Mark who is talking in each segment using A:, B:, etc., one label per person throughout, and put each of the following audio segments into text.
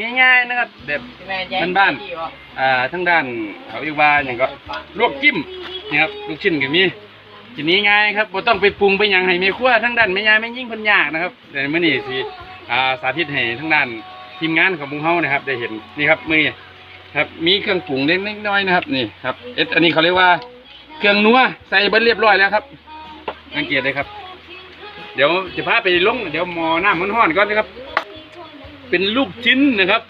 A: ง่ายๆนะครับแบบบ้านอ่าทั้งด้านเขาเรียกว่าอย่างก็ลวกจิ้มนี่ครับลูกชิ้นก็มีทีนี้ง่ายครับบ่ต้องไปปรุงไปยังให้ม่ครัวทั้งด้านแม่ยายแม่ยิ่งพิ่นยากนะครับแต่มื้อนี้สิอ่าสาธิตให้ทั้งด้านทีมงานของบุงเฮานะครับ ได้เห็นนี่ครับมือครับมีเครื่องปรุงเล็กๆน้อยนะครับนี่ครับเอ็ดอันนี้เขาเรียกว่าเครื่องนัวใส่เบิดเรียบร้อยแล้วครับสังเกตเลยครับ เดี๋ยวจะพาไปลงเดี๋ยวหมอน้ำมันห้อนก่อนนะครับ เป็นลูกชิ้นนะครับ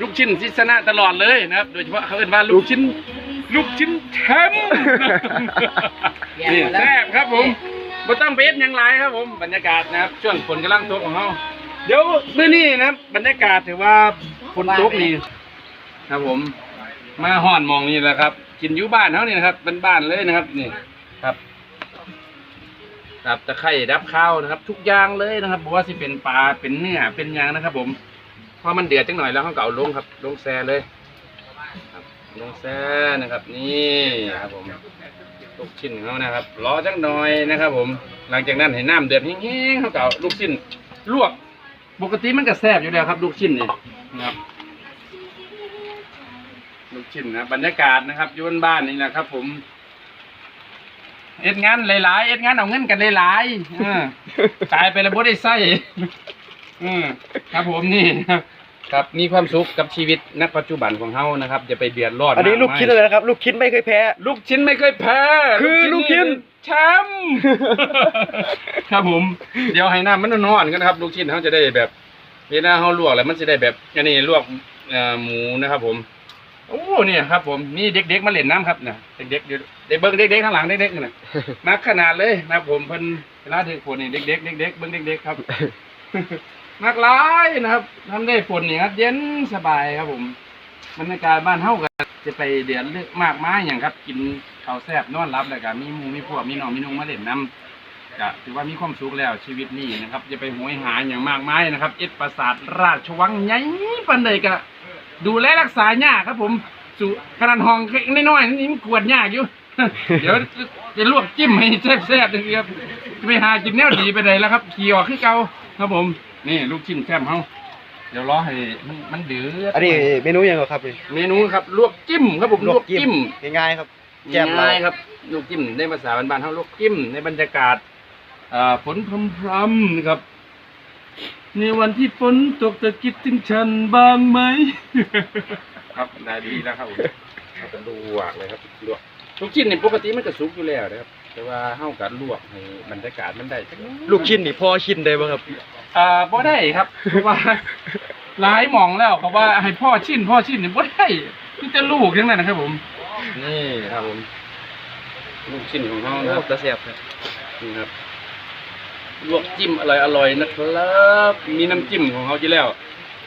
A: ลูกชิ้นที่ชนะตลอดเลยนะครับ โดยเฉพาะเขาเรียกว่าลูกชิ้น ลูกชิ้นแชมป์นี่แซ่บครับผมบ่ต้องไปเอ็ดหยังไรครับผมบรรยากาศนะครับ ช่วงฝนกำลังตกของเราเดี๋ยวมื้อนี้นะครับบรรยากาศถือว่าฝนตกนี่ครับผม มาห่อนหมองนี่แหละครับ กินอยู่บ้านเขานี่นะครับเป็นบ้านเลยนะครับนี่ครับ ครับตะไคร่ดับข้าวนะครับ ทุกอย่างเลยนะครับบอกว่าสิเป็นปลาเป็นเนื้อเป็นยางนะครับ ผมพอมันเดือดจังหน่อยแล้วเขาก็เอาลงครับ ลงแซ่เลยครับลงแซ่นะครับ นี่ครับผมลูกชิ้นเขานะครับรอจังหน่อยนะครับ ผม หลังจากนั้นให้น้ำเดือดแห้งๆเขาก็เอาลูกชิ้นลวก ปกติมันก็แซ่บอยู่แล้วครับ ลูกชิ้นนี่นะครับลูกชิ้นนะบรรยากาศนะครับอยู่บนบ้านนี่แหละครับ ผม เอ็ดงานหลายๆเอ็ดงานเอาเงินกันหลายๆเออตายไปแล้วบ่ได้ใส่อืมครับผมนี่ครับครับมีความสุขกับชีวิตณปัจจุบันของเฮานะครับอย่าไปเดือดร้อน
B: อันนี้
A: มาก
B: ลูกชิ้น
A: มาย
B: อะไรนะครับ ลูกชิ้นไม่เคยแพ้
A: ลูกชิ้นไม่เคยแพ้
B: คือลูกชิ้น
A: แชมป์ครับผม เดี๋ยวให้น้ำมันนอนๆกันนะครับ ลูกชิ้นเขาจะได้แบบเวลาเขาลวกแล้วมันจะได้แบบอันนี้ลวกเอ่อหมูนะครับผม โอ้เนี่ยครับ ผมนี่เด็กๆมาเล่นน้ำครับเนี่ยเด็กๆเดี๋ยวเด็กเบิ้งเด็กๆข้างหลังเด็กๆนี่นะมักขนาดเลยนะครับผมเพิ่นเวลาถือฝนนี่เด็กๆเด็กๆเบิ้งเด็กๆครับมักหลายนะครับทำได้ฝนนี่ครับเย็นสบายครับ ผมบรรยากาศบ้านเฮากันจะไปเดือนเลือกมากมายอย่างครับ กินข้าวแซ่บนอนรับแล้วก็มีหมูมีพวกมีน้องมีนุ่งมาเล่นน้ำก็ถือว่ามีความสุขแล้วชีวิตนี้นะครับจะไปหวยหาอย่างมากมายนะครับ เอ็ดปราสาทราชวังใหญ่ปันใดก็ ดูแลรักษายากครับ ผมสุขนาดห้องน้อยๆนี่มันกวดยากอยู่ เดี๋ยวจะลวกจิ้มให้แซ่บๆจริงๆครับไปหากินแนวดีไปไหนแล้วครับขี่ออกขึ้นเก่าครับผม นี่ลูกชิ้นแซ่บเฮาเดี๋ยวรอให้มันมันเดือด
B: อันนี้เมนูยังไงครับนี่
A: เมนูครับลวกจิ้มครับผมลวกจิ้ม
B: ง่ายๆครับแจ่มเรา
A: ง่ายๆครับลวกจิ้มในภาษาบ้านๆเฮาลวกจิ้มในบรรยากาศอ่าฝนพรำๆนะครับ ในวันที่ฝนตกจะคิดถึงฉันบ้างไหม ครับได้ดีแล้วครับผมเราจะลวกเลยครับลวกลูกชิ้นนี่ปกติมันก็สุกอยู่แล้วนะครับ แต่ว่าเฮากัลวกให้บรรยากาศมันได้จักหน่อย
B: ลูกชิ้นนี่พอชิ้นได้บ่ครับ
A: อ่าบ่ได้ครับเพราะว่าหลายหมองแล้วเขาว่าให้พ่อชิ้นพ่อชิ้นนี่บ่ได้ที่จะลูกทั้งนั้นนะครับ ผม นี่ครับผมลูกชิ้นของเฮานะครับ
B: ตะเสียบครับ
A: นี่ครับ ลวกจิ้มอร่อยอร่อยๆนะครับมีน้ำจิ้มของเขาอยู่แล้ว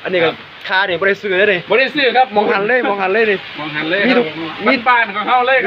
B: อันนี้ก็ค่านี่บ่ได้ซื้อเลยนี่
A: บ่ได้ซื้อครับ
B: มองหันเลยมองหันเลยนี่
A: มองหันเลย
B: มี
A: ครับ
B: ทุก
A: มีบ้านของเขาเลยครับ